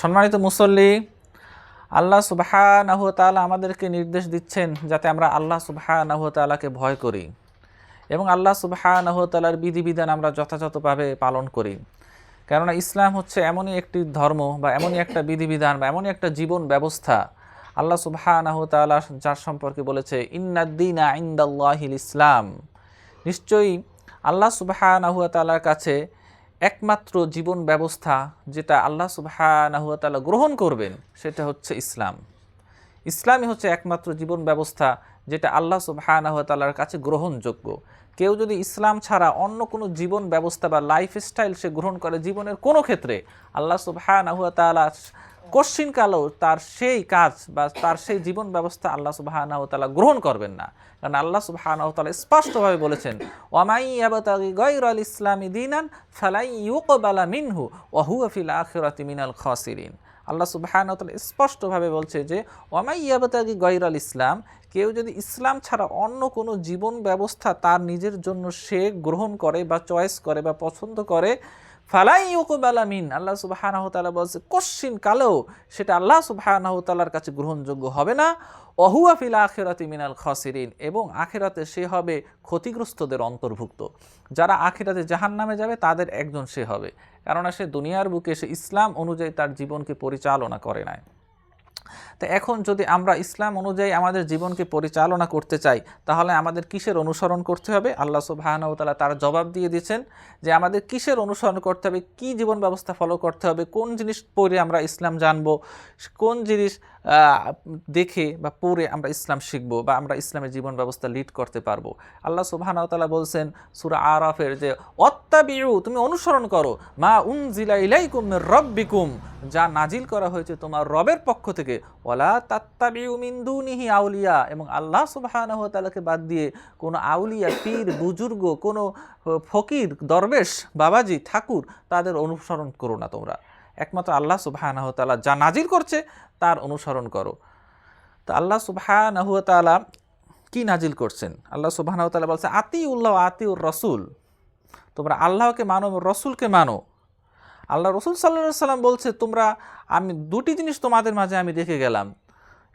সম্মানিত মুসল্লি, আল্লাহ সুবাহানাহু তাআলা আমাদেরকে নির্দেশ দিচ্ছেন যাতে আমরা আল্লাহ সুবাহানাহু তাআলাকে ভয় করি এবং আল্লাহ সুবাহানাহু তাআলার বিধিবিধান আমরা যথাযথভাবে পালন করি। কেননা ইসলাম হচ্ছে এমনই একটি ধর্ম বা এমনই একটা বিধিবিধান বা এমনই একটা জীবন ব্যবস্থা। আল্লাহ সুবাহানাহু তাআলা যার সম্পর্কে বলেছে ইন্নাদ্দিনা ইন্দাল্লাহিল ইসলাম। নিশ্চয়ই আল্লাহ সুবাহানাহু তাআলার কাছে একমাত্র জীবন ব্যবস্থা যেটা আল্লাহ সুবাহানাহু তাআলা গ্রহণ করবেন, সেটা হচ্ছে ইসলাম। ইসলামই হচ্ছে একমাত্র জীবন ব্যবস্থা যেটা আল্লাহ সুবহানাহু ওয়া তাআলার কাছে গ্রহণযোগ্য। কেউ যদি ইসলাম ছাড়া অন্য কোনো জীবন ব্যবস্থা বা লাইফস্টাইল সে গ্রহণ করে জীবনের কোনো ক্ষেত্রে, আল্লাহ সুবাহ ওয়া তাআলা কশ্চিনকালেও তার সেই কাজ বা তার সেই জীবন ব্যবস্থা আল্লাহ সুবহানাহু ওয়া তাআলা গ্রহণ করবেন না। কারণ আল্লাহ সুবহানাহু ওয়া স্পষ্টভাবে বলেছেন, ওয়ামাই ইয়াবতাগি গায়রাল ইসলামি দীনান ফালাই ইউকবালা মিনহু ওয়া হুয়া ফিল আখিরাতি মিনাল খাসিরিন। আল্লাহ সুবহানাহু ওয়া স্পষ্টভাবে বলছে যে, ওয়ামাই ইয়াবতাগি গায়রাল ইসলাম, কেউ যদি ইসলাম ছাড়া অন্য কোনো জীবন ব্যবস্থা তার নিজের জন্য সে গ্রহণ করে বা চয়েস করে বা পছন্দ করে ফালাই ইউকবালা মিন। আল্লাহ সুবহানাহু ওয়া বলছে, কশ্চিন কালেও সেটা আল্লাহ সুবহানাহু কাছে গ্রহণযোগ্য হবে না। অহুয়া ফিল আখিরাতি মিনাল খসিরিন এবং আখেরাতে সে হবে ক্ষতিগ্রস্তদের অন্তর্ভুক্ত। যারা আখেরাতে জাহান নামে যাবে, তাদের একজন সে হবে। কেননা সে দুনিয়ার বুকে, সে ইসলাম অনুযায়ী তার জীবনকে পরিচালনা করে নাই। তো এখন যদি আমরা ইসলাম অনুযায়ী আমাদের জীবনকে পরিচালনা করতে চাই, তাহলে আমাদের কিসের অনুসরণ করতে হবে? আল্লাহ সুবহানাহু তাআলা তার জবাব দিয়ে দিয়েছেন যে আমাদের কিসের অনুসরণ করতে হবে, কি জীবন ব্যবস্থা ফলো করতে হবে, কোন জিনিস পড়ে আমরা ইসলাম জানব, কোন জিনিস দেখে বা পড়ে আমরা ইসলাম শিখব বা আমরা ইসলামের জীবন ব্যবস্থা লিড করতে পারব। আল্লাহ সুবহানাহু তাআলা বলছেন সূরা আরাফের যে অত্তাবিউ তুমি অনুসরণ করো, মা উনজিলা ইলাইকুম মির রাব্বিকুম যা নাজিল করা হয়েছে তোমার রবের পক্ষ থেকে। ওয়ালা তাত্তাবিউ মিন দুনিহি আউলিয়া। এবং আল্লাহ সুবহানাহু ওয়া তাআলাকে বাদ দিয়ে কোনো আউলিয়া, পীর, বুজুর্গ, কোনো ফকির, দরবেশ, বাবাজি, ঠাকুর তাদের অনুসরণ করো না তোমরা। একমাত্র আল্লাহ সুবহানাহু যা নাজিল করছে তার অনুসরণ করো। তো আল্লাহ সুবহানাহু তাআলা কি নাজিল করছেন? আল্লাহ সুবহানাহু তাআলা বলছে আতি উল্লাহ আতি উর রসুল। তোমরা আল্লাহকে মানো রসুলকে মানো। আল্লাহ রসুল সাল্লা সাল্লাম বলছে, তোমরা, আমি দুটি জিনিস তোমাদের মাঝে আমি দেখে গেলাম।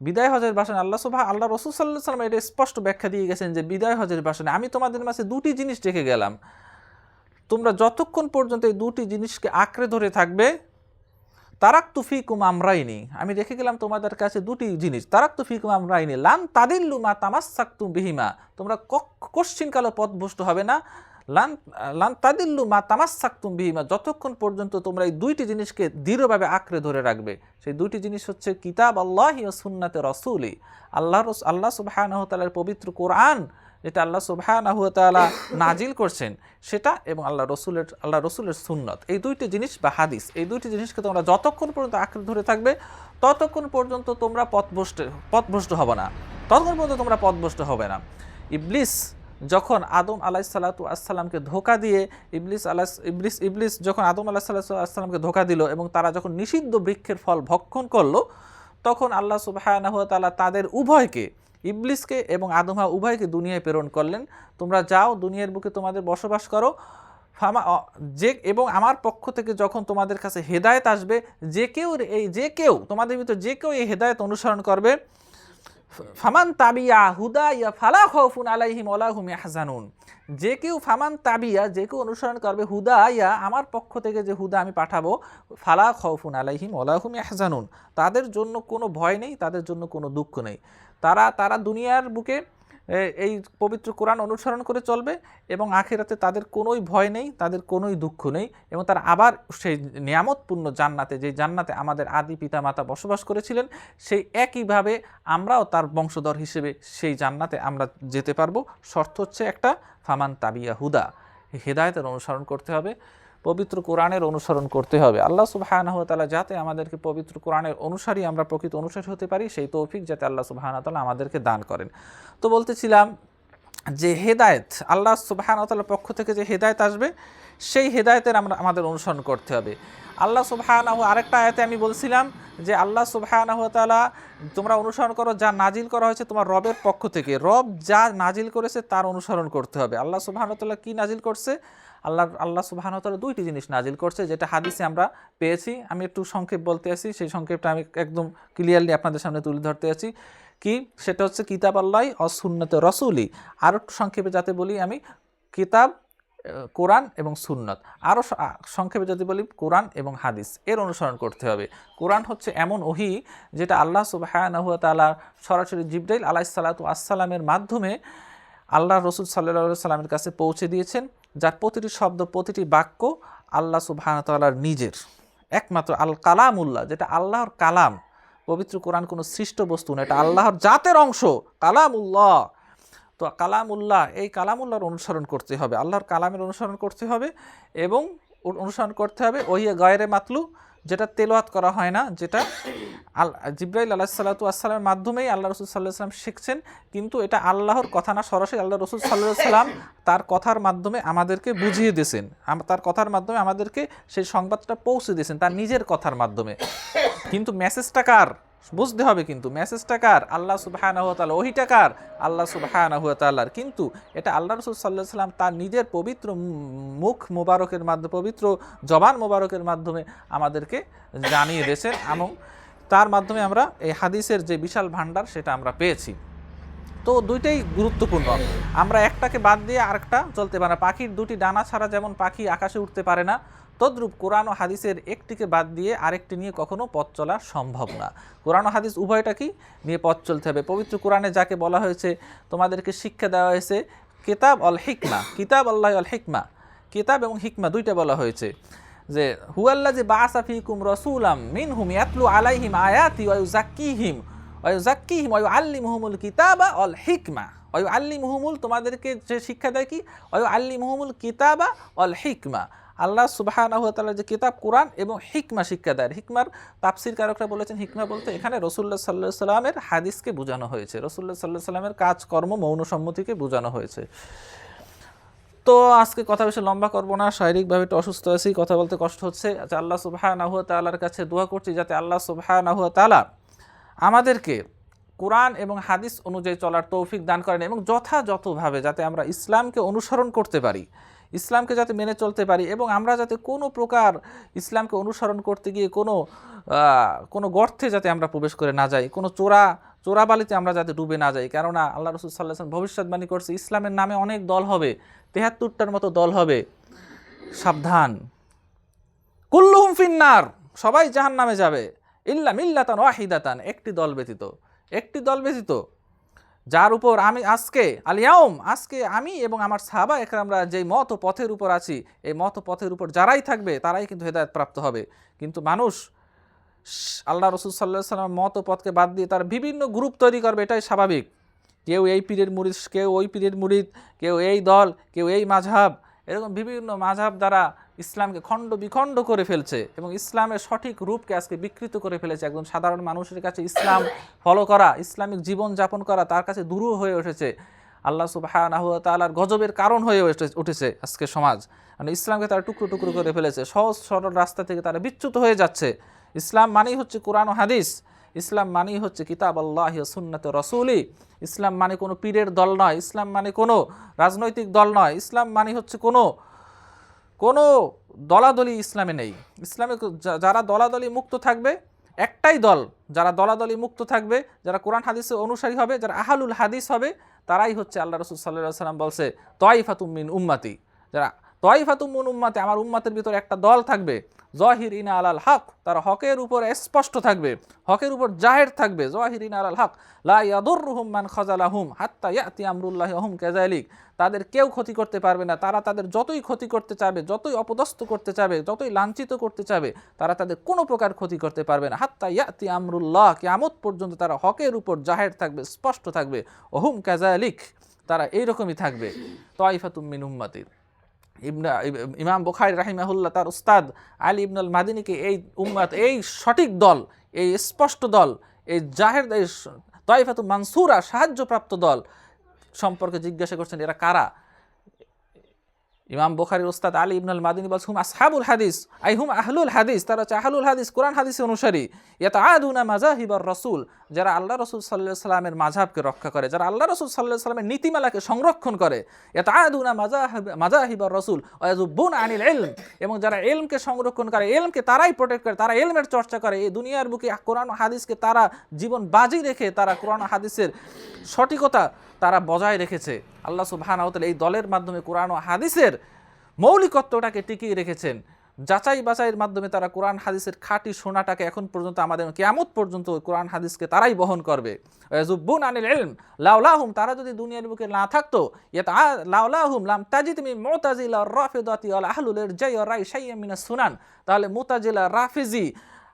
বিদায় হজের বাসনে আল্লাহ সুবাহ, আল্লাহ রসুল সাল্লাহ সাল্লাম এটা স্পষ্ট ব্যাখ্যা দিয়ে গেছেন যে, বিদায় হজের বাসনে আমি তোমাদের মাঝে দুটি জিনিস দেখে গেলাম। তোমরা যতক্ষণ পর্যন্ত এই দুটি জিনিসকে আঁকড়ে ধরে থাকবে তারাক তুফিকুম আমরাইনি। আমি দেখে গেলাম তোমাদের কাছে দুটি জিনিস তারাক তুফিকুম আমরাইনি। লান তাদিল্লু মা তামাসাক্তুম বিহিমা। তোমরা কোশ্চিনকালে পথভ্রষ্ট হবে না। লান লান তাদিল্লু মা তামাসাক্তুম বিহিমা, যতক্ষণ পর্যন্ত তোমরা এই দুইটি জিনিসকে দৃঢ়ভাবে আঁকড়ে ধরে রাখবে, সেই দুইটি জিনিস হচ্ছে কিতাব আল্লাহ ও সুন্নাতে রসুলি। আল্লাহ রস, আল্লাহ সুবহানাহু ওয়া তাআলার পবিত্র কোরআন, যেটা আল্লাহ সুবহানাহু ওয়া নাজিল করছেন, সেটা এবং আল্লাহ রসুলের আল্লাহ রসুলের সুন্নত। এই দুইটি জিনিস বা হাদিস, এই দুইটি জিনিসকে তোমরা যতক্ষণ পর্যন্ত আঁকড়ে ধরে থাকবে, ততক্ষণ পর্যন্ত তোমরা পথভ্রষ্ট পথভ্রষ্ট হবে না। ততক্ষণ পর্যন্ত তোমরা পথভ্রষ্ট হবে না। ইবলিস যখন আদম আলাহ আসসালামকে ধোকা দিয়ে ইবলিস আলাহ ইবলিস ইবলিস যখন আদম আলাহ সাল্লাতু আসসালামকে ধোকা দিল এবং তারা যখন নিষিদ্ধ বৃক্ষের ফল ভক্ষণ করল, তখন আল্লাহ সুবহানাহু তাআলা তাদের উভয়কে, ইবলিসকে এবং আদমা উভয়কে দুনিয়ায় প্রেরণ করলেন। তোমরা যাও, দুনিয়ার বুকে তোমাদের বসবাস করো। ফামা যে, এবং আমার পক্ষ থেকে যখন তোমাদের কাছে হেদায়েত আসবে, যে কেউ এই যে কেউ, তোমাদের ভিতর যে কেউ এই হেদায়ত অনুসরণ করবে ফামান তাবিয়া হুদা ইয়া ফালা খৌফুন আলাইহিম আলাহুম ইয়াহজানুন। যে কেউ ফামান তাবিয়া, যে কেউ অনুসরণ করবে হুদা ইয়া আমার পক্ষ থেকে যে হুদা আমি পাঠাবো, ফালা খৌফুন আলাইহিম ওলাহুম ইয়াহজানুন। তাদের জন্য কোনো ভয় নেই, তাদের জন্য কোনো দুঃখ নেই। তারা তারা দুনিয়ার বুকে এই পবিত্র কোরআন অনুসরণ করে চলবে এবং আখেরাতে তাদের কোনোই ভয় নেই, তাদের কোনোই দুঃখ নেই এবং তারা আবার সেই নিয়ামতপূর্ণ জান্নাতে যে জান্নাতে আমাদের আদি পিতা মাতা বসবাস করেছিলেন, সেই একইভাবে আমরাও তার বংশধর হিসেবে সেই জান্নাতে আমরা যেতে পারব। শর্ত হচ্ছে একটা ফামান তাবিয়া হুদা। হেদায়তের অনুসরণ করতে হবে। পবিত্র কোরআনের অনুসরণ করতে হবে। আল্লাহ সুবহানাহু তাআলা যাতে আমাদেরকে পবিত্র কোরআনের অনুসারী আমরা প্রকৃত অনুসারী হতে পারি, সেই তৌফিক যাতে আল্লাহ সুবহানাহু ওয়া তাআলা আমাদেরকে দান করেন। তো বলতেছিলাম যে হেদায়েত, আল্লাহ তাআলার পক্ষ থেকে যে হেদায়েত আসবে, সেই হেদায়েতের আমরা আমাদের অনুসরণ করতে হবে। আল্লাহ সুবহানাহু আরেকটা আয়াতে আমি বলছিলাম যে আল্লাহ সুবহানাহু তাআলা তোমরা অনুসরণ করো, যা নাজিল করা হয়েছে তোমার রবের পক্ষ থেকে। রব যা নাজিল করেছে তার অনুসরণ করতে হবে। আল্লাহ সুবহানাহু কি নাজিল করছে? আল্লাহ আল্লাহ সুবাহান তালা দুইটি জিনিস নাজিল করছে, যেটা হাদিসে আমরা পেয়েছি। আমি একটু সংক্ষেপ বলতে আছি সেই সংক্ষেপটা আমি একদম ক্লিয়ারলি আপনাদের সামনে তুলে ধরতে আছি কি? সেটা হচ্ছে কিতাব আল্লাহ অসুন্নত রসুলি। আরও একটু সংক্ষেপে যাতে বলি আমি, কিতাব কোরআন এবং সুন্নত। আরও সংক্ষেপে যদি বলি, কোরআন এবং হাদিস, এর অনুসরণ করতে হবে। কোরআন হচ্ছে এমন ওহি, যেটা আল্লাহ সুবাহানহুয়া তালা সরাসরি জিব্রাইল আলাহ সালাতু আসসালামের মাধ্যমে আল্লাহ রসুল সাল্লাহ সাল্লামের কাছে পৌঁছে দিয়েছেন। যার প্রতিটি শব্দ, প্রতিটি বাক্য আল্লাহ সুবাহানতাল্লাহর নিজের। একমাত্র আল কালামুল্লাহ যেটা আল্লাহর কালাম। পবিত্র কোরআন কোনো সৃষ্ট বস্তু না এটা আল্লাহর জাতের অংশ কালাম উল্লাহ তো কালাম উল্লাহ এই কালামুল্লাহর অনুসরণ করতে হবে, আল্লাহর কালামের অনুসরণ করতে হবে এবং অনুসরণ করতে হবে ওই গায়রে মাতলু যেটা তেলোয়াত করা হয় না, যেটা আল, জিব্রাইল আল্লাহ সাল্লাতু আসসালামের মাধ্যমেই আল্লাহ রসুল সাল্লাহ সাল্লাম শিখছেন, কিন্তু এটা আল্লাহর কথা না, সরাসরি আল্লাহ রসুল সাল্লাহ সাল্লাম তার কথার মাধ্যমে আমাদেরকে বুঝিয়ে দিয়েছেন। তার কথার মাধ্যমে আমাদেরকে সেই সংবাদটা পৌঁছে দিয়েছেন, তার নিজের কথার মাধ্যমে। কিন্তু মেসেজটা কার? বুঝতে হবে কিন্তু মেসেজটা কার? আল্লাহ সুবাহানাহু তাআলা। ওহিটা কার? আল্লাহ তাআলার। কিন্তু এটা আল্লাহ রসুল সাল্লাহ সাল্লাম তার নিজের পবিত্র মুখ মোবারকের মাধ্যমে, পবিত্র জবান মোবারকের মাধ্যমে আমাদেরকে জানিয়ে দিয়েছেন এবং তার মাধ্যমে আমরা এই হাদিসের যে বিশাল ভাণ্ডার সেটা আমরা পেয়েছি। তো দুইটাই গুরুত্বপূর্ণ। আমরা একটাকে বাদ দিয়ে আরেকটা চলতে পারে পাখির দুটি ডানা ছাড়া যেমন পাখি আকাশে উঠতে পারে না তদ্রূপ কোরআন ও হাদিসের একটিকে বাদ দিয়ে আরেকটি নিয়ে কখনো পথ চলা সম্ভব না। কোরআন ও হাদিস উভয়টা কি? নিয়ে পথ চলতে হবে। পবিত্র কোরআনে যাকে বলা হয়েছে, তোমাদেরকে শিক্ষা দেওয়া হয়েছে, কিতাব অল হিকমা, কিতাব আল্লাহ অল হিকমা। কিতাব এবং হিকমা দুইটা বলা হয়েছে। যে হুয়াল্লা যে বাসাফিকুম রসুলাম মিন হুম ইয়াতলু আলাইহিম আয়াতি ওয়া ইউজাক্কিহিম ওয়াইজাক্কিহিম ওয়ায়ু আল্লি মুহমুল কিতাবা অল হিকমা। ওয়ায়ু আল্লি মুহমুল তোমাদেরকে যে শিক্ষা দেয় কি? ওয়ায়ু আল্লি মুহমুল কিতাবা অল হিকমা। আল্লাহ সুবাহানাহু তাআলা যে কিতাব, কোরআন এবং হিকমা শিক্ষা দেয়। হিকমার তাপসির কারকরা বলেছেন, হিকমা বলতে এখানে রসুল্লাহ সাল্লাহ সাল্লামের হাদিসকে বোঝানো হয়েছে। রসুল্লাহ সাল্লাহ সাল্লামের কাজকর্ম, মৌন সম্মতিকে বোঝানো হয়েছে। তো আজকে কথা বেশি লম্বা করব না, শারীরিকভাবে একটু অসুস্থ আছি, কথা বলতে কষ্ট হচ্ছে। আচ্ছা আল্লাহ সুবাহ নাহুয়া তালার কাছে দোয়া করছি যাতে আল্লাহ সুবাহ নাহুয়া তালা আমাদেরকে কোরআন এবং হাদিস অনুযায়ী চলার তৌফিক দান করেন এবং যথাযথভাবে যাতে আমরা ইসলামকে অনুসরণ করতে পারি। ইসলামকে যাতে মেনে চলতে পারি এবং আমরা যাতে কোনো প্রকার ইসলামকে অনুসরণ করতে গিয়ে কোনো কোনো গর্তে যাতে আমরা প্রবেশ করে না যাই, কোনো চোরা, চোরাবালিতে আমরা যাতে ডুবে না যাই। কেননা আল্লাহ রসুল সাল্লাহ ভবিষ্যৎবাণী করছে, ইসলামের নামে অনেক দল হবে, তেহাত্তরটার মতো দল হবে। সাবধান। কুল্লুহুম ফিন্নার, সবাই জাহান নামে যাবে। ইল্লা মিল্লাতান ওয়াহিদাতান, একটি দল ব্যতীত। একটি দল ব্যতীত যার উপর আমি আজকে আলিয়াউম আজকে আমি এবং আমার সাহাবা আমরা যেই মত ও পথের উপর আছি, এই মত পথের উপর যারাই থাকবে, তারাই কিন্তু হেদায়ত প্রাপ্ত হবে। কিন্তু মানুষ আল্লাহ রসুল সাল্লাহ সাল্লাম মত পথকে বাদ দিয়ে তার বিভিন্ন গ্রুপ তৈরি করবে, এটাই স্বাভাবিক। কেউ এই পীরের মুরিদ, কেউ ওই পীরের মুরিদ, কেউ এই দল, কেউ এই মাঝহাব এরকম বিভিন্ন মাঝাব দ্বারা ইসলামকে খণ্ড বিখণ্ড করে ফেলছে এবং ইসলামের সঠিক রূপকে আজকে বিকৃত করে ফেলেছে। একজন সাধারণ মানুষের কাছে ইসলাম ফলো করা, ইসলামিক জীবন যাপন করা তার কাছে দূর হয়ে উঠেছে। আল্লাহ তাআলার গজবের কারণ হয়ে উঠেছে আজকে সমাজ। মানে ইসলামকে তারা টুকরো টুকরো করে ফেলেছে, সহজ সরল রাস্তা থেকে তারা বিচ্যুত হয়ে যাচ্ছে। ইসলাম মানেই হচ্ছে কোরআন হাদিস। ইসলাম মানেই হচ্ছে কিতাব আল্লাহ সুন্নত রসুলি। ইসলাম মানে কোনো পীরের দল নয়, ইসলাম মানে কোনো রাজনৈতিক দল নয়, ইসলাম মানে হচ্ছে কোনো কোনো দলাদলি ইসলামে নেই। ইসলামে যারা দলাদলি মুক্ত থাকবে, একটাই দল, যারা দলাদলি মুক্ত থাকবে, যারা কোরআন হাদিসে অনুসারী হবে, যারা আহালুল হাদিস হবে, তারাই হচ্ছে আল্লাহ রসুল সাল্লাহ সাল্লাম বলছে তয়ফাতুমিন উম্মাতি। যারা তয়ফাতুমিন উম্মাতি, আমার উম্মাতের ভিতরে একটা দল থাকবে। জহির ইনা আলাল হক, তারা হকের উপর স্পষ্ট থাকবে, হকের উপর জাহের থাকবে। জহির ইনা আলাল হক, লা ইয়াদুররুহুম মান খাজালাহুম হাত্তা ইয়াতি আমরুল্লাহি ওয়া হুম কাযালিক। তাদের কেউ ক্ষতি করতে পারবে না, তারা তাদের যতই ক্ষতি করতে চাবে, যতই অপদস্থ করতে চাবে, যতই লাঞ্ছিত করতে চাবে, তারা তাদের কোনো প্রকার ক্ষতি করতে পারবে না। হাত্তা ইয়াতি আমরুল্লাহ, কিয়ামত পর্যন্ত তারা হকের উপর জাহের থাকবে, স্পষ্ট থাকবে। ওহুম কাজালিক তারা এইরকমই থাকবে। তয়ফাতুম মিন উম্মাতির ইবনা ইমাম বুখারি রাহিমাহুল্লাহ তার উস্তাদ আলী ইবনুল মাদিনীকে এই উম্মাত, এই সঠিক দল, এই স্পষ্ট দল, এই জাহের, এই তয়ফাত মানসুরা সাহায্যপ্রাপ্ত দল সম্পর্কে জিজ্ঞাসা করছেন, এরা কারা? ইমাম বুখারির ওস্তাদ আলী ইবনুল মাদিনী বলছে, হুম আসহাবুল হাদিস, আই হুম আহলুল হাদিস। তারা হচ্ছে আহলুল হাদিস, কোরআন হাদিস অনুসারী। ইয়াত আদুনা মাজাহিবর রসুল, যারা আল্লাহ রসুল সাল্লাহ সাল্লামের মাঝাবকে রক্ষা করে, যারা আল্লাহ রসুল সাল্লাহ সাল্লামের নীতিমালাকে সংরক্ষণ করে। ইয়াত আদুনা মাজাহিব মাজাহিবর রসুল ওয়াজুবুন আনিল ইলম। এবং যারা এলমকে সংরক্ষণ করে এলমকে তারাই প্রোটেক্ট করে, তারা এলমের চর্চা করে। এই দুনিয়ার বুকে কোরআন হাদিসকে তারা জীবন বাজি রেখে তারা কোরআন হাদিসের সঠিকতা তারা বজায় রেখেছে। আল্লাহ সুবহানাহু ওয়া এই দলের মাধ্যমে কোরআন ও হাদিসের মৌলিকত্বটাকে টিকিয়ে রেখেছেন। যাচাই বাছাইয়ের মাধ্যমে তারা কোরআন, হাদিসের খাঁটি সোনাটাকে এখন পর্যন্ত আমাদের কেয়ামত পর্যন্ত কোরআন, হাদিসকে তারাই বহন করবে। জুব্বুন আনিল ইলম লাউলাহুম তারা যদি দুনিয়ার বুকে না থাকতো লাউলাহুম লাম তাজিদ মিন মুতাজিলা রাফিদাতি আল আহলুল ওয়া রাই শাইয়্যা মিনাস সুনান। তাহলে মুতাজিলা, রাফিজি,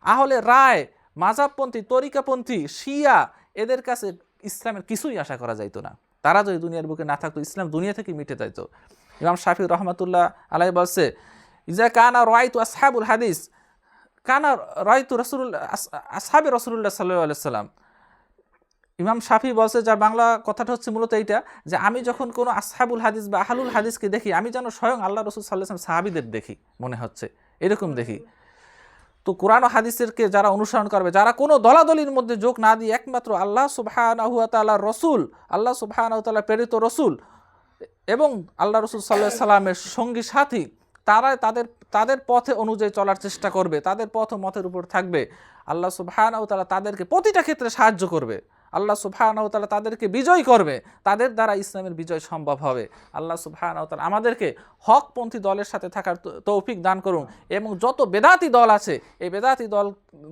আহলে রায় মাজাবপন্থী তরিকাপন্থী, শিয়া, এদের কাছে ইসলামের কিছুই আশা করা যাইতো না। তারা যদি দুনিয়ার বুকে না থাকতো, ইসলাম দুনিয়া থেকে মিটে যাইতো। ইমাম শাফি রহমতুল্লাহ আলাই বলছে, ইজা কানা রায়তু আসহাবুল হাদিস। কানা রায়তু রসুল আসহাবে রসুল্লাহ সাল্লাহ সাল্লাম। ইমাম শাফি বলছে, যার বাংলা কথাটা হচ্ছে মূলত এইটা যে, আমি যখন কোনো আসহাবুল হাদিস বা আহালুল হাদিসকে দেখি, আমি যেন স্বয়ং আল্লাহ রসুল সাল্লাহ সাহাবিদের দেখি, মনে হচ্ছে। এরকম দেখি। তো কোরআন হাদিসেরকে যারা অনুসরণ করবে, যারা কোনো দলাদলির মধ্যে যোগ না দিয়ে একমাত্র আল্লাহ সুবাহ তাল্লাহ রসুল, আল্লাহ সুবাহানহতাল্লাহ তাল্লাহ প্রেরিত রসুল এবং আল্লাহ রসুল সাল্লাহ সাল্লামের সঙ্গী সাথী, তারা তাদের তাদের পথে অনুযায়ী চলার চেষ্টা করবে, তাদের পথ মতের উপর থাকবে। আল্লাহ সুবহান ও তাদেরকে প্রতিটা ক্ষেত্রে সাহায্য করবে। আল্লাহ সুবহান ও তাদেরকে বিজয় করবে। তাদের দ্বারা ইসলামের বিজয় সম্ভব হবে। আল্লাহ সুবহান ও আমাদেরকে হকপন্থী দলের সাথে থাকার তৌফিক দান করুন এবং যত বেদাতি দল আছে, এই বেদাতি দল,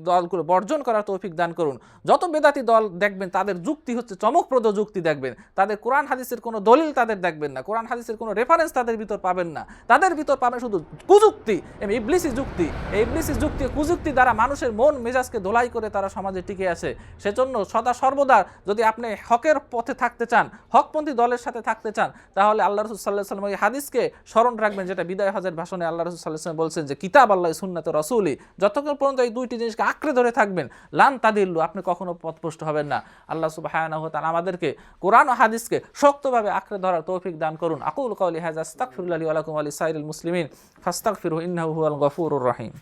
দলগুলো বর্জন করার তৌফিক দান করুন। যত বেদাতি দল দেখবেন, তাদের যুক্তি হচ্ছে চমকপ্রদ যুক্তি দেখবেন। তাদের কোরআন, হাদিসের কোনো দলিল তাদের দেখবেন না। কোরআন, হাদিসের কোনো রেফারেন্স তাদের ভিতর পাবেন না। তাদের ভিতর পাবেন শুধু কুযুক্তি, এবং ইবলিসি যুক্তি। এই ইবলিসি যুক্তি, কুযুক্তি দ্বারা মানুষের মন, মেজাজকে ধোলাই করে তারা সমাজে টিকে আছে। সেজন্য সদা সর্বদা যদি আপনি হকের পথে থাকতে চান, হকপন্থী দলের সাথে থাকতে চান, তাহলে আল্লাহ রসুল সাল্লাহ সাল্লাম এই হাদিসকে স্মরণ রাখবেন যেটা বিদায় হজের ভাষণে আল্লাহ রসুল সাল্লাহ সাল্লাম বলছেন যে, কিতাব আল্লাহ, সুন্নাত রসুলি যতক্ষণ পর্যন্ত এই দুইটি জিনিসকে আঁকড়ে ধরে থাকবেন, লান তাদিল্লু, আপনি কখনো পথপুষ্ট হবেন না। আল্লাহ সুবাহ আমাদেরকে কোরআন ও হাদিসকে শক্তভাবে আঁকড়ে ধরার তৌফিক দান করুন। আকুল কৌলি হাজ আস্তাকফিরুল্লাহ আলাইকুম আলী সাইরুল মুসলিমিন ফাস্তাকফিরু ইন্নাহু হুয়াল গফুরুর রহিম।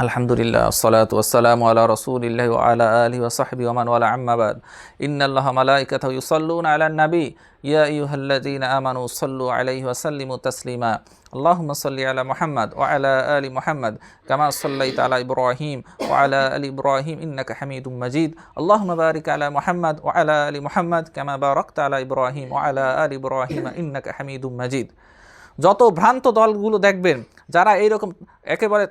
الحمد لله الصلاة والسلام على رسول الله وعلى آله وصحبه ومن والاه أما بعد إن الله ملائكته يصلون على النبي يا أيها الذين آمنوا صلوا عليه وسلموا تسليما اللهم صل على محمد وعلى آل محمد كما صليت على إبراهيم وعلى آل إبراهيم إنك حميد مجيد اللهم بارك على محمد وعلى آل محمد كما باركت على إبراهيم وعلى آل إبراهيم إنك حميد مجيد যত ভ্রান্ত দলগুলো দেখবেন যারা এইরকম একেবারে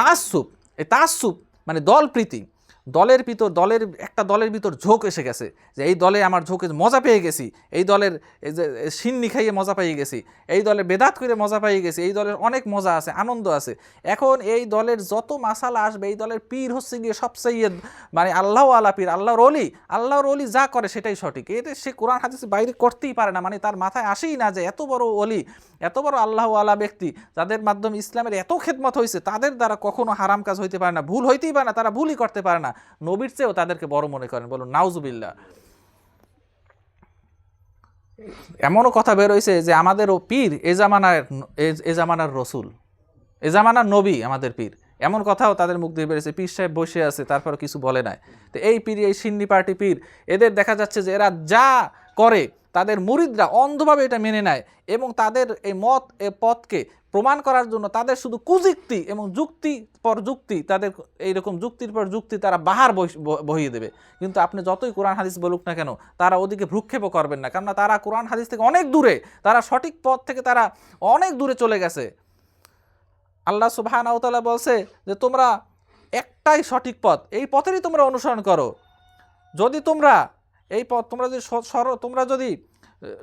তাসুপ এই তাসুপ মানে দল প্রীতি। দলের ভিতর, দলের, একটা দলের ভিতর ঝোঁক এসে গেছে যে এই দলে আমার ঝোঁকে মজা পেয়ে গেছি, এই দলের যে সিন্নি খাইয়ে মজা পেয়ে গেছি, এই দলে বেদাত করে মজা পেয়ে গেছি, এই দলের অনেক মজা আছে, আনন্দ আছে। এখন এই দলের যত মাসালা আসবে, এই দলের পীর হচ্ছে গিয়ে সবচেয়ে মানে আল্লাহ আলা পীর, আল্লাহর অলি আল্লাহর অলি যা করে সেটাই সঠিক। এটা সে কোরআন হাদিস বাইরে করতেই পারে না মানে তার মাথায় আসেই না যে এত বড় অলি এত বড় আল্লাহ আলা ব্যক্তি, যাদের মাধ্যমে ইসলামের এত খেদমত হয়েছে তাদের দ্বারা কখনো হারাম কাজ হইতে পারে না, ভুল হইতেই পারে না, তারা ভুলই করতে পারে না। নবীর চেয়েও তাদেরকে বড় মনে করেন। বলুন নাউজুবিল্লা এমনও কথা বেরোয়ছে যে আমাদেরও পীর এ জামানার এ- জামানার রসুল, এ জামানার নবী আমাদের পীর। এমন কথাও তাদের মুখ দিয়ে বেড়েছে পীর সাহেব বসে আছে তারপর কিছু বলে নাই। তো এই পীর, এই সিন্নি পার্টি পীর, এদের দেখা যাচ্ছে যে এরা যা করে তাদের মুরিদরা অন্ধভাবে এটা মেনে নেয় এবং তাদের এই মত, এ পথকে প্রমাণ করার জন্য তাদের শুধু কুযুক্তি এবং যুক্তি পর যুক্তি, তাদের এইরকম যুক্তির পর যুক্তি তারা বাহার বহিয়ে দেবে। কিন্তু আপনি যতই কোরআন হাদিস বলুক না কেন, তারা ওদিকে ভ্রুক্ষেপও করবেন না। কেননা তারা কোরআন হাদিস থেকে অনেক দূরে, তারা সঠিক পথ থেকে তারা অনেক দূরে চলে গেছে। আল্লাহ সুবাহানাউতালা বলছে যে, তোমরা একটাই সঠিক পথ, এই পথেরই তোমরা অনুসরণ করো। যদি তোমরা এই পথ তোমরা যদি সর- তোমরা যদি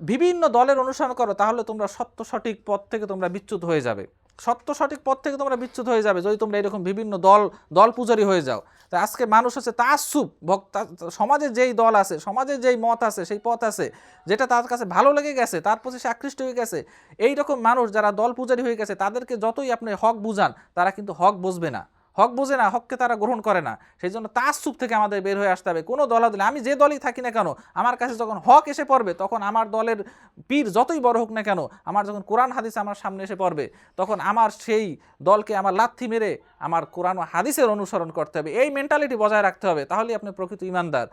বিভিন্ন দলের অনুসরণ করো, তাহলে তোমরা সত্য সঠিক পথ থেকে তোমরা বিচ্যুত হয়ে যাবে। সত্য সঠিক পথ থেকে তোমরা বিচ্যুত হয়ে যাবে যদি তোমরা এরকম বিভিন্ন দল দল পূজারি হয়ে যাও। তা আজকে মানুষ হচ্ছে তাসুপ ভক্তা সমাজে যেই দল আছে সমাজে যেই মত আছে, সেই পথ আছে, যেটা তার কাছে ভালো লেগে গেছে, তার প্রতি সে আকৃষ্ট হয়ে গেছে এই রকম মানুষ যারা দল পূজারি হয়ে গেছে, তাদেরকে যতই আপনি হক বুঝান, তারা কিন্তু হক বুঝবে না। হক বোঝে না, হককে তারা গ্রহণ করে না। সেই জন্য তাসুপ থেকে আমাদের বের হয়ে আসতে হবে। কোনো দল দলাদলি আমি যে দলই থাকি না কেন, আমার কাছে যখন হক এসে পড়বে, তখন আমার দলের পীর যতই বড় হোক না কেন, আমার যখন কোরআন হাদিস আমার সামনে এসে পড়বে, তখন আমার সেই দলকে আমার লাথি মেরে আমার কোরআন হাদিসের অনুসরণ করতে হবে। এই মেন্টালিটি বজায় রাখতে হবে। তাহলেই আপনি প্রকৃত ইমানদার।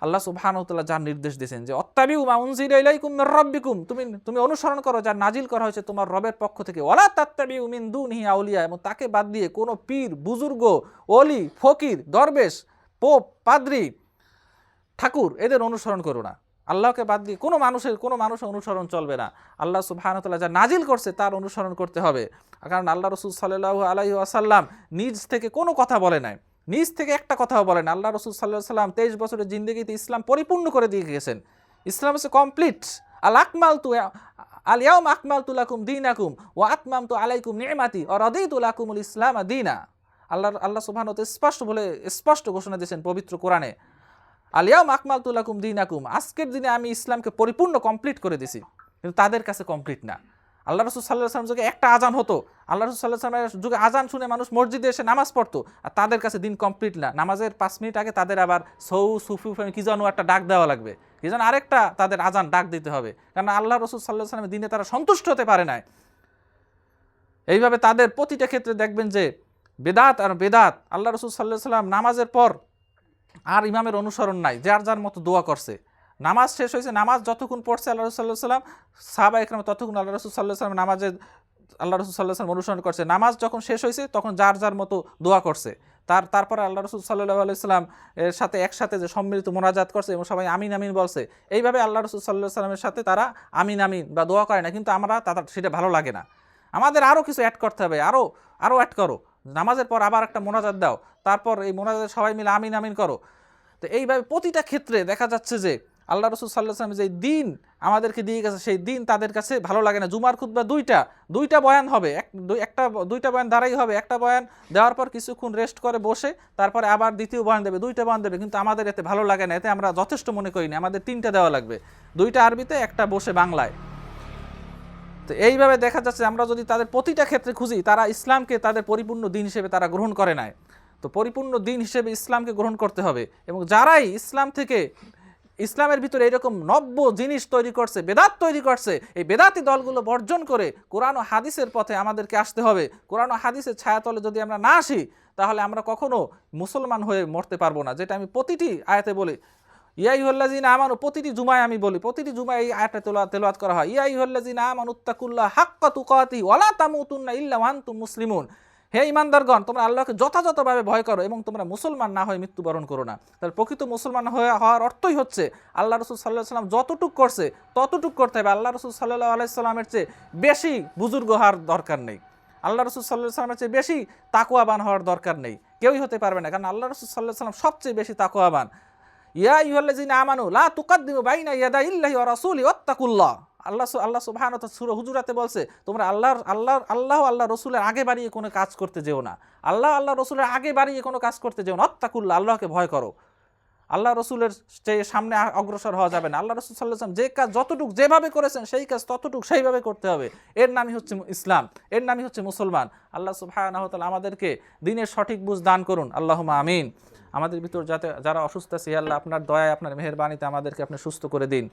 আল্লাহ সুবহানাহুতাল্লাহ যার নির্দেশ দিয়েছেন যে, অত্তাবিউ মা উনজিলা ইলাইকুম মির তুমি তুমি অনুসরণ করো যা নাজিল করা হয়েছে তোমার রবের পক্ষ থেকে। ওলা তাত্তাবি উমিন মিন দুনিহি আউলিয়া এবং তাকে বাদ দিয়ে কোনো পীর, বুজুর্গ অলি ফকির, দরবেশ, পোপ, পাদ্রি, ঠাকুর, এদের অনুসরণ করো না। আল্লাহকে বাদ দিয়ে কোনো মানুষের কোনো মানুষের অনুসরণ চলবে না। আল্লাহ সুবহানাহুতাল্লাহ যা নাজিল করছে তার অনুসরণ করতে হবে। কারণ আল্লাহ রসুল সাল্লাল্লাহু আলাইহি আসাল্লাম নিজ থেকে কোনো কথা বলে নাই। নিজ থেকে একটা কথাও বলেন। আল্লাহ রসুল সাল্লাহ সাল্লাম তেইশ বছরের জিন্দগিতে ইসলাম পরিপূর্ণ করে দিয়ে গেছেন ইসলাম হচ্ছে কমপ্লিট আল আকমাল তু আল ইয়াউম আকমাল তুলাকুম দিন আকুম ও আতমাম তু আলাইকুম নিয়মাতি ও রদি তুলাকুমুল ইসলাম দিনা। আল্লাহ আল্লাহ সুবহান স্পষ্ট বলে, স্পষ্ট ঘোষণা দিয়েছেন পবিত্র কোরআনে। আলিয়াম আকমাল তুলাকুম দিন আকুম আজকের দিনে আমি ইসলামকে পরিপূর্ণ কমপ্লিট করে দিছি কিন্তু তাদের কাছে কমপ্লিট না। আল্লাহ রসুল সাল্লাহ সাল্লাম যুগে একটা আজান হতো। আল্লাহ রসুল সাল্লাহ সাল্লামের যুগে আজান শুনে মানুষ মসজিদে এসে নামাজ পড়তো, আর তাদের কাছে দিন কমপ্লিট না। নামাজের পাঁচ মিনিট আগে তাদের আবার সৌ, সুফি কি যেন একটা ডাক দেওয়া লাগবে। কি যেন আরেকটা তাদের আজান ডাক দিতে হবে। কারণ আল্লাহ রসুল সাল্লাহ সাল্লামের দিনে তারা সন্তুষ্ট হতে পারে না এইভাবে তাদের প্রতিটা ক্ষেত্রে দেখবেন যে বেদাত আর বেদাত, আল্লাহ রসুল সাল্লাহ সাল্লাম নামাজের পর আর ইমামের অনুসরণ নাই, যার যার মতো দোয়া করছে। নামাজ শেষ হয়েছে, নামাজ যতক্ষণ পড়ছে আল্লাহ রসুল্লাহ সাল্লাম সাহাবা একরাম ততক্ষণ আল্লাহ রসুল সাল্লাহ সাল্লাম নামাজের আল্লাহ রসুল সাল্লাহ সাল্লাম অনুসরণ করছে। নামাজ যখন শেষ হয়েছে, তখন যার যার মতো দোয়া করছে। তার, তারপরে আল্লাহ রসুল সাল্লাহ আলাইসাল্লাম এর সাথে একসাথে যে সম্মিলিত মোনাজাত করছে এবং সবাই আমিন আমিন বলছে, এইভাবে আল্লাহ রসুল সাল্লাহ সাল্লামের সাথে তারা আমিন আমিন বা দোয়া করে না, কিন্তু আমরা তাদের, সেটা ভালো লাগে না। আমাদের আরও কিছু অ্যাড করতে হবে আরও আরও অ্যাড করো। নামাজের পর আবার একটা মোনাজাত দাও, তারপর এই মোনাজাত সবাই মিলে আমিন আমিন করো। তো এইভাবে প্রতিটা ক্ষেত্রে দেখা যাচ্ছে যে আল্লাহ রসুল সাল্লাহ সাল্লাম যে দিন আমাদেরকে দিয়ে গেছে, সেই দিন তাদের কাছে ভালো লাগে না। জুমার খুতবা দুইটা দুইটা বয়ান হবে। এক একটা, দুইটা বয়ান দ্বারাই হবে। একটা বয়ান দেওয়ার পর কিছুক্ষণ রেস্ট করে বসে, তারপরে আবার দ্বিতীয় বয়ান দেবে, দুইটা বয়ান দেবে। কিন্তু আমাদের এতে ভালো লাগে না, এতে আমরা যথেষ্ট মনে করি না। আমাদের তিনটা দেওয়া লাগবে। দুইটা আরবিতে, একটা বসে বাংলায়। তো এইভাবে দেখা যাচ্ছে আমরা যদি তাদের প্রতিটা ক্ষেত্রে খুঁজি, তারা ইসলামকে তাদের পরিপূর্ণ দিন হিসেবে তারা গ্রহণ করে নেয় তো পরিপূর্ণ দিন হিসেবে ইসলামকে গ্রহণ করতে হবে। এবং যারাই ইসলাম থেকে ইসলামের ভিতরে এরকম নব্য জিনিস তৈরি করছে, বেদাত তৈরি করছে, এই বেদাতি দলগুলো বর্জন করে কোরআন ও হাদিসের পথে আমাদেরকে আসতে হবে। কোরআন ও হাদিসের ছায়াতলে যদি আমরা না আসি, তাহলে আমরা কখনো মুসলমান হয়ে মরতে পারব না, যেটা আমি প্রতিটি আয়াতে বলি। ইয়াই হল্লাজিন আমানু, প্রতিটি জুমায় আমি বলি, প্রতিটি জুমায় এই আয়াতটা তেলাওয়াত তেলাওয়াত করা হয়। ইয়াই হল্লাজিন আমানু তাকুল্লাহ হাক্কা তুকাতি ওয়ালা তামুতুন্না ইল্লা ওয়া আনতুম মুসলিমুন। হে ইমানদারগণ, তোমরা আল্লাহকে যথাযথভাবে ভয় করো এবং তোমরা মুসলমান না হয়ে মৃত্যুবরণ করো না। তার প্রকৃত মুসলমান হয়ে হওয়ার অর্থই হচ্ছে, আল্লাহ রসুল সাল্লাহ সাল্লাম যতটুক করছে, ততটুক করতে হবে। আল্লাহ রসুল সাল্লাহ আলাইসাল্লামের চেয়ে বেশি বুজুর্গ হওয়ার দরকার নেই। আল্লাহ রসুল সাল্লাহ সাল্লামের চেয়ে বেশি তাকুয়াবান হওয়ার দরকার নেই। কেউই হতে পারবে না, কারণ আল্লাহ রসুল সাল্লাহ সাল্লাম সবচেয়ে বেশি তাকুয়াবান ইয়া ইউল্লাজিনা আমানু, লা তুকাদ্দিমু বাইনা ইয়াদা ইল্লাহি ওয়া রাসূলি ওয়াত্তাকুল্লাহ। আল্লাহ আল্লাহ সুবহানাহু ওয়া তাআলা হুজুরাতে বলছে, তোমরা আল্লাহর আল্লাহর আল্লাহ আল্লাহ রসুলের আগে বাড়িয়ে কোনো কাজ করতে যেও না। আল্লাহ আল্লাহ রসুলের আগে বাড়িয়ে কোনো কাজ করতে যেও না। ওয়াত্তাকুল্লাহ আল্লাহকে ভয় করো। আল্লাহ রসুলের সামনে অগ্রসর হওয়া যাবে না। আল্লাহ রসুল সাল্লাহ যে কাজ যতটুক যেভাবে করেছেন, সেই কাজ ততটুক সেইভাবে করতে হবে। এর নামই হচ্ছে ইসলাম। এর নামই হচ্ছে মুসলমান। আল্লাহ ওয়া আমাদেরকে দিনের সঠিক বুঝ দান করুন। আল্লাহ আমিন। আমাদের ভিতর যাতে যারা অসুস্থ আছে আল্লাহ, আপনার দয়ায়, আপনার মেহেরবানিতে আমাদেরকে আপনি সুস্থ করে দিন।